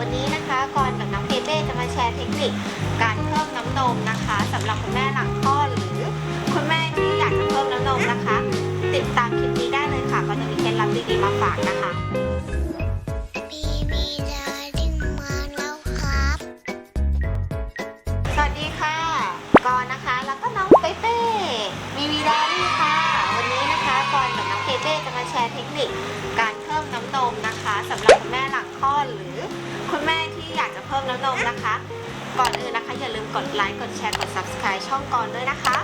วันนี้นะคะกอนกับน้องเบเบ้จะมาแชร์เทคนิคการเพิ่มน้ำนมนะคะสำหรับคุณแม่หลังคลอดหรือคุณแม่ที่อยากจะเพิ่มน้ำนมนะคะ ติดตามคลิปนี้ได้เลยค่ะ ก็จะมีเคล็ดลับดีๆมาฝากนะคะบีบีดาดิ้งมาแล้วครับ สวัสดีค่ะกอนนะคะแล้วก็น้องเปเป้มีวีดารี่ค่ะ วันนี้นะคะกอนกับน้องเปเป้จะมาแชร์เทคนิคการเพิ่มน้ำนมนะคะสำหรับคุณแม่หลังคลอดหรือ คุณแม่ที่อยากจะเพิ่มน้ำนมนะคะ ก่อนอื่นนะคะ อย่าลืมกดไลค์กดแชร์กด subscribe ช่องกอนด้วยนะคะ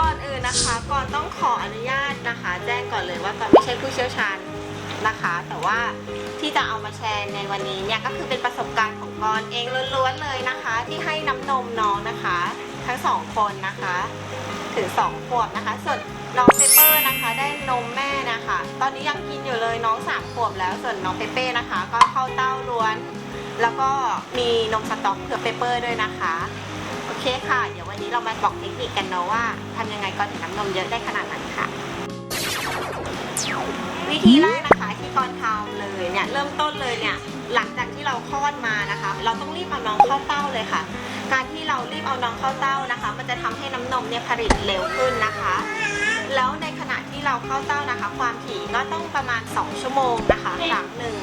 ก่อนอื่นนะคะก่อนต้องขออนุญาตนะคะ แจ้งก่อนเลยว่าก่อนไม่ใช่ผู้เชี่ยวชาญนะคะ แต่ว่าที่จะเอามาแชร์ในวันนี้เนี่ยก็คือเป็นประสบการณ์ของกอนเองล้วนๆเลยนะคะ ที่ให้น้ำนมน้องนะคะ ทั้งสองคนนะคะถึงสองขวบนะคะ ส่วนน้องเปเปอร์นะคะได้นมแม่นะคะ ตอนนี้ยังกินอยู่เลยน้องสามขวบแล้วส่วนน้องเปเป้นะคะ ก็เข้าเต้าล้วน แล้วก็มีนมสต๊อกเผื่อเปเปอร์ด้วยนะคะโอเคค่ะ เดี๋ยววันนี้เรามาบอกเทคนิคกันเนาะว่าทำยังไงก่อนถึงน้ำนมเยอะได้ขนาดนั้นค่ะ วิธีแรกนะคะที่ก่อนทำเลยเนี่ยเริ่มต้นเลยเนี่ยหลังจากที่เราคลอดมานะคะ เราต้องรีบเอาน้องเข้าเต้าเลยค่ะ การที่เรารีบเอาน้องเข้าเต้านะคะ มันจะทำให้น้ำนมเนี่ยผลิตเร็วขึ้นนะคะ แล้วในขณะที่เราเข้าเต้านะคะ ความถี่ก็ต้องประมาณ 2 ชั่วโมงนะคะครั้งหนึ่ง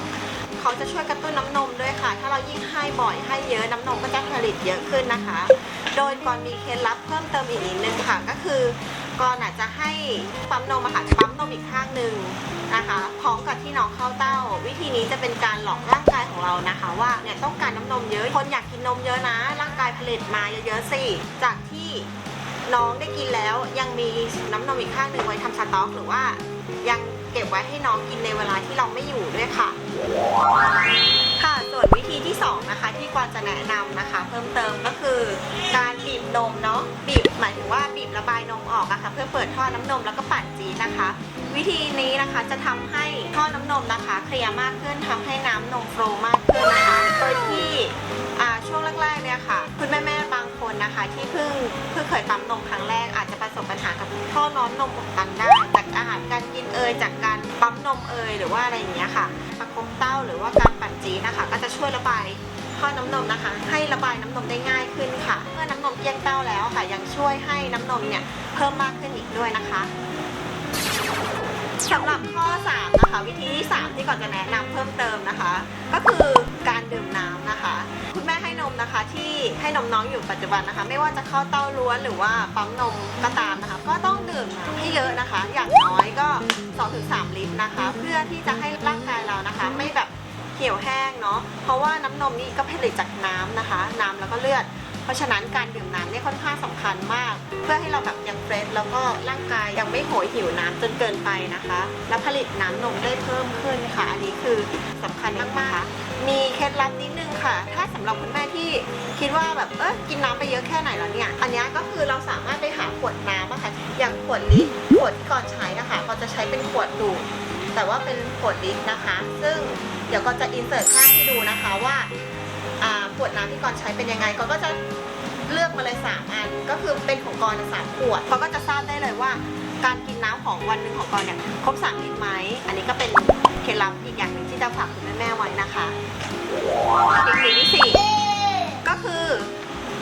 เขาจะช่วยกระตุ้นน้ำนมด้วยค่ะ ถ้าเรายิ่งให้บ่อยให้เยอะน้ำนมก็จะผลิตเยอะขึ้นนะคะ โดยก่อนมีเคล็ดลับเพิ่มเติมอีกนิดนึงค่ะ ก็คือ ก่อนอาจจะให้ปั๊มนมอะค่ะปั๊มนมอีกข้างหนึ่งนะคะพร้อมกับที่น้องเข้าเต้า วิธีนี้จะเป็นการหลอกร่างกายของเรานะคะ ว่าเนี่ยต้องการน้ำนมเยอะคนอยากกินนมเยอะนะ ร่างกายผลิตมาเยอะๆสิจากที่น้องได้กินแล้วยังมีน้ำนมอีกข้างหนึ่งไว้ทำสต็อก หรือว่ายังเก็บไว้ให้น้องกินในเวลาที่เราไม่อยู่ด้วยค่ะ วนวิธีที่สองนะคะที่กวางจะแนะนำนะคะ เพิ่มเติมก็คือการบีบนมเนาะบีบหมายถึงว่าบีบระบายนมออกอะคะ่ะเพื่อเปิดท่อน้ำนมแล้วก็ปั่นจีนะคะ วิธีนี้นะคะจะทำให้ท่อน้ำนมนะคะเคลียร์มากขึ้นทำให้น้ำนมโฟล์มากขึ้นนะคะโดยที่ช่วงแรกๆเนี่ยค่ะคุณแม่ๆบางคนนะคะ ที่เพิ่งเพิ่งเคยปั๊มนมครั้งแรกอาจจะประสบปัญหากับท่อน้อนนมอุดตันได้จากอาหารการกินเอ่ยจากการ ปั๊มนมเอยหรือว่าอะไรอย่างเงี้ยค่ะประคบเต้าหรือว่าการปั่นจีนะคะก็จะช่วยระบายท่อน้ำนมนะคะ ให้ระบายน้ำนมได้ง่ายขึ้นค่ะ เมื่อน้ำนมเกลี้ยงเต้าแล้วค่ะ ยังช่วยให้น้ำนมเนี่ยเพิ่มมากขึ้นอีกด้วยนะคะสำหรับข้อ 3 นะคะ วิธีที่ 3 ที่ก่อนจะแนะนำเพิ่มเติมนะคะ ก็คือการดื่มน้ำนะคะ คุณแม่ให้ นะคะ ที่ให้นมน้องอยู่ปัจจุบันนะคะ ไม่ว่าจะเข้าเต้าล้วนหรือว่าปั๊มนมก็ตามนะคะ ก็ต้องดื่มน้ำให้เยอะนะคะ อย่างน้อยก็ 2-3 ลิตรนะคะ เพื่อที่จะให้ร่างกายเรานะคะ ไม่แบบเหี่ยวแห้งเนาะเพราะว่าน้ำนมนี่ก็ผลิตจากน้ำนะคะ น้ำแล้วก็เลือด เพราะฉะนั้นการดื่มน้ำเนี่ยค่อนข้างสำคัญมาก เพื่อให้เราแบบยังเฟรชแล้วก็ร่างกายยังไม่โหยหิวน้ำจนเกินไปนะคะ และผลิตน้ำนมได้เพิ่มขึ้นค่ะอันนี้คือสำคัญมากๆมีเคล็ ดลับนิดนึงค่ะ ถ้าสำหรับคุณแม่ที่คิดว่าแบบเออกินน้ำไปเยอะแค่ไหนแล้วเนี่ย อันนี้ก็คือเราสามารถไปหาขวดน้ำอะค่ะ อย่างขวดลิตรขวดที่ก่อนใช้นะคะก็จะใช้เป็นขวดดูดแต่ว่าเป็นขวดลิตรนะคะ ซึ่งเดี๋ยวก็จะอินเสิร์ตภาพให้ดูนะคะว่าอ่าขวดน้ำที่ก่อนใช้เป็นยังไงก็ก็จะเลือกมาเลย3อันก็คือเป็นของกรณ์สามขวดเขาก็จะทราบได้เลยว่า การกินน้ำของวันหนึ่งของกรณ์เนี่ยครบ3ลิตรไหมอันนี้ก็เป็นเคล็ดลับอีกอย่างหนึ่งที่จะฝากคุณแม่ๆไว้นะคะเทคนิคที่สี่ก็คือ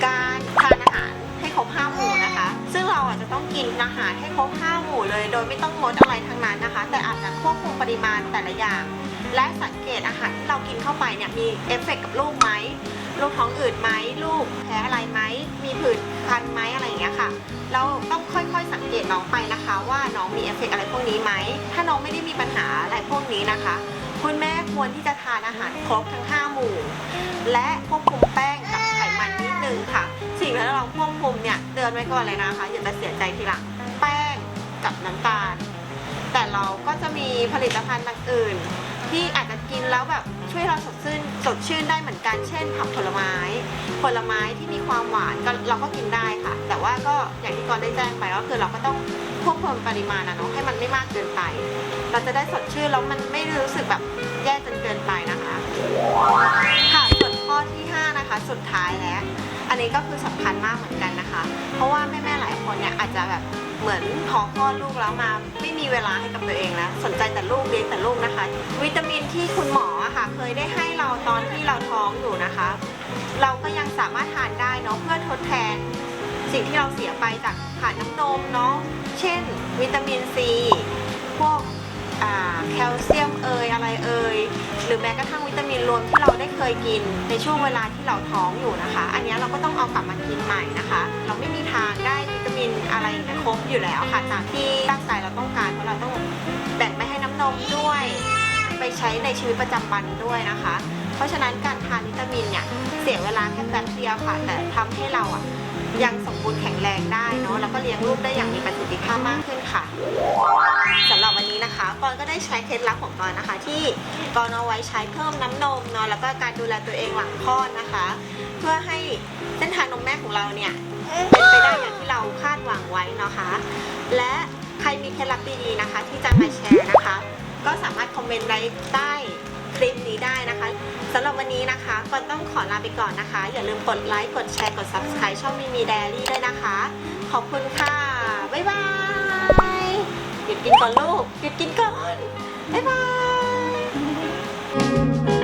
การทานอาหารให้ครบ5หมู่นะคะ ซึ่งเราอาจจะต้องกินอาหารให้ครบ5หมู่เลย โดยไม่ต้องงดอะไรทั้งนั้นนะคะ แต่อาจจะควบคุมปริมาณแต่ละอย่าง และสังเกตอาหารที่เรากินเข้าไปเนี่ยมีเอฟเฟกต์กับลูกไหมลูกท้องอืดไหมลูกแพ้อะไรไหมมีผื่นคันไหมอะไรอย่างเงี้ยค่ะ เราต้อง น้องไปนะคะ ว่าน้องมีเอฟเฟกต์อะไรพวกนี้ไหม ถ้าน้องไม่ได้มีปัญหาอะไรพวกนี้นะคะ คุณแม่ควรที่จะทานอาหารครบทั้ง 5 หมู่ และควบคุมแป้งกับไขมันนิดนึงค่ะ สิ่งที่เราควบคุมเนี่ยเตือนไว้ก่อนเลยนะคะ อย่าจะเสียใจทีหลังแป้งกับน้ำตาล แต่เราก็จะมีผลิตภัณฑ์อื่นที่อาจ กินแล้วแบบช่วยเราสดชื่นสดชื่นได้เหมือนกัน เช่น ผักผลไม้ ผลไม้ที่มีความหวานก็เราก็กินได้ค่ะ แต่ว่าก็อย่างที่กอนได้แจ้งไปก็คือเราก็ต้องควบคุมปริมาณนะเนาะให้มันไม่มากเกินไป เราจะได้สดชื่นแล้วมันไม่รู้สึกแบบแย่จนเกินไปนะคะ ค่ะส่วนข้อที่ 5 นะคะ สุดท้ายแล้ว อันนี้ก็คือสำคัญมากเหมือนกันนะคะ เพราะว่าแม่ๆหลายคนเนี่ยอาจจะแบบเหมือนท้องคลอดลูกแล้วมาไม่มีเวลาให้กับตัวเองแล้วสนใจแต่ลูกเลี้ยงแต่ลูกนะคะ วิตามินที่คุณหมอค่ะเคยได้ให้เราตอนที่เราท้องอยู่นะคะ เราก็ยังสามารถทานได้เนาะเพื่อทดแทนสิ่งที่เราเสียไปจากขาดน้ำนมเนาะเช่น วิตามินซีพวก แคลเซียมเอยอะไรเอยหรือแม้กระทั่งวิตามินรวมที่เราได้เคยกิน ในช่วงเวลาที่เราท้องอยู่นะคะ อันนี้เราก็ต้องเอากลับมากินใหม่นะคะ เราไม่มีทางได้วิตามินอะไรครบอยู่แล้วค่ะตามที่ร่างกายเราต้องการเพราะเราต้องแบ่งไปให้น้ำนมด้วย ไปใช้ในชีวิตประจำวันด้วยนะคะ เพราะฉะนั้นการทานวิตามินเนี่ยเสียเวลาแค่แป๊บเดียวค่ะ แต่ทำให้เราอะยังสมบูรณ์แข็งแรงได้เนาะแล้วก็เลี้ยงลูกได้อย่างมีประสิทธิภาพมากขึ้นค่ะสำหรับ วันนี้นะคะกอนก็ได้ใช้เคล็ดลับของกอนนะคะ ที่กอนเอาไว้ใช้เพิ่มน้ำนมเนาะแล้วก็การดูแลตัวเองหลังคลอดนะคะ เพื่อให้เส้นทางนมแม่ของเราเนี่ยเป็นไปได้อย่างที่เราคาดหวังไว้นะคะ และใครมีเคล็ดลับดีๆนะคะ ที่จะมาแชร์นะคะ ก็สามารถคอมเมนต์ไว้ใต้คลิปนี้ได้นะคะสำหรับวันนี้นะคะก่อนต้องขอลาไปก่อนนะคะ อย่าลืมกดไลค์กดแชร์กด subscribe ช่องมีมี Diary ด้วยนะคะ ขอบคุณค่ะ บ๊ายบายหยุดกินก่อนลูกหยุดกินก่อน บ๊ายบาย